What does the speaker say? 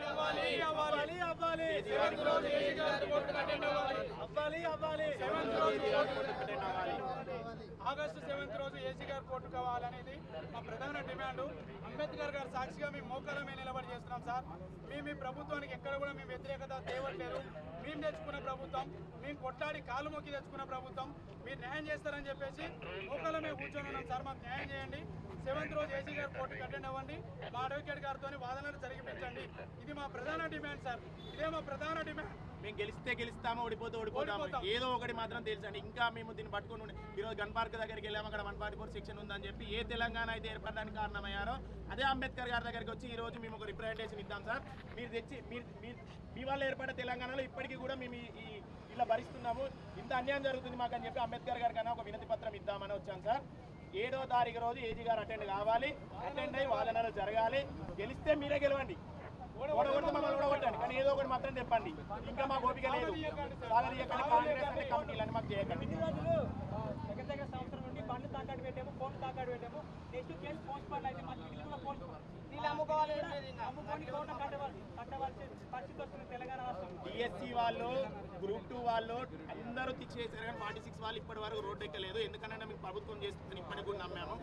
అవ్వాలి. అవ్వాలి సెవెంత్ రోజు కోర్టుకు అటెండ్ అవ్వాలి? అవ్వాలి అవ్వాలి. సెవెంత్ రోజు అటెండ్ అవ్వాలి? ఆగస్టు సెవెంత్ రోజు ఏసీ గారు కోర్టు కావాలనేది మా ప్రధాన డిమాండ్. అంబేద్కర్ గారు సాక్షిగా మేము మోకాల మీద నిలబడి చేస్తున్నాం సార్. మేము ఈ ప్రభుత్వానికి ఎక్కడ కూడా మేము వ్యతిరేకత తేవట్లేదు. మేము తెచ్చుకున్న ప్రభుత్వం మేము కొట్లాడి కాలు మొక్కి తెచ్చుకున్న ప్రభుత్వం. మీరు న్యాయం చేస్తారని చెప్పేసి మోకాల మీద కూర్చొని ఉన్నాం సార్. మాకు న్యాయం చేయండి. సెవెంత్ రోజు ఏసీ గారు కోర్టుకి అటెండ్ అవ్వండి. మా అడ్వకేట్ గారితో వాదనలు జరిగిపించండి. ఇది మా ప్రధాన డిమాండ్ సార్. ఇదే మా ప్రధాన డిమాండ్. మేము గెలిస్తే గెలుస్తాము ఓడిపోతే ఓడిపోతాము. ఓడిపోతాం. ఏదో ఒకటి మాత్రం తెలుసండి. ఇంకా మేము దీన్ని పట్టుకుని ఉండి ఈరోజు గన్ పార్క్ దగ్గరికి వెళ్ళాము. అక్కడ వన్ ఫార్టీ ఫోర్ సెక్షన్ ఉందని చెప్పి ఏ తెలంగాణ అయితే ఏర్పడడానికి కారణమయ్యారో అదే అంబేద్కర్ గారి దగ్గరికి వచ్చి ఈ రోజు మేము ఒక రిప్రజెంటేషన్ ఇద్దాం సార్. మీరు తెచ్చి మీరు మీరు మీ వల్ల ఏర్పడే తెలంగాణలో ఇప్పటికీ కూడా మేము ఈ- ఈ ఇలా భరిస్తున్నాము. ఇంత అన్యాయం జరుగుతుంది మాకు అని చెప్పి అంబేద్కర్ గారి కన్నా ఒక వినతి పత్రం ఇద్దామని వచ్చాను సార్. ఏడో తారీఖు రోజు ఏజీ గారు అటెండ్ కావాలి. అటెండ్ అయ్యి వాదనలు జరగాలి. గెలిస్తే మీరే గెలవండి ఓడగొడితే మమ్మల్ని ఓడగొట్టండి కానీ ఏదో ఒకటి మాత్రం చెప్పండి. ఇంకా మాకు ఓపిక లేదు. సాగదీయకండి కాంగ్రెస్ అంటే కమిటీలని మాకు చేయకండి. దగ్గర దగ్గర సంవత్సరం నుండి బండ్లు తాకాడు పెట్టాము ఫోన్ తాకాడు పెట్టాము. నెక్స్ట్ కేసు పోస్ట్ పోన్ అయితే మా కూడా పోస్ట్ వాళ్ళు గ్రూప్ టూ వాళ్ళు అందరూ తీసేసారు కానీ ఫార్టీ సిక్స్ వాళ్ళు ఇప్పటి వరకు రోడ్డు ఎక్కలేదు. ఎందుకంటే మేము ప్రభుత్వం చేస్తుంది ఇప్పటికి కూడా నమ్మాము.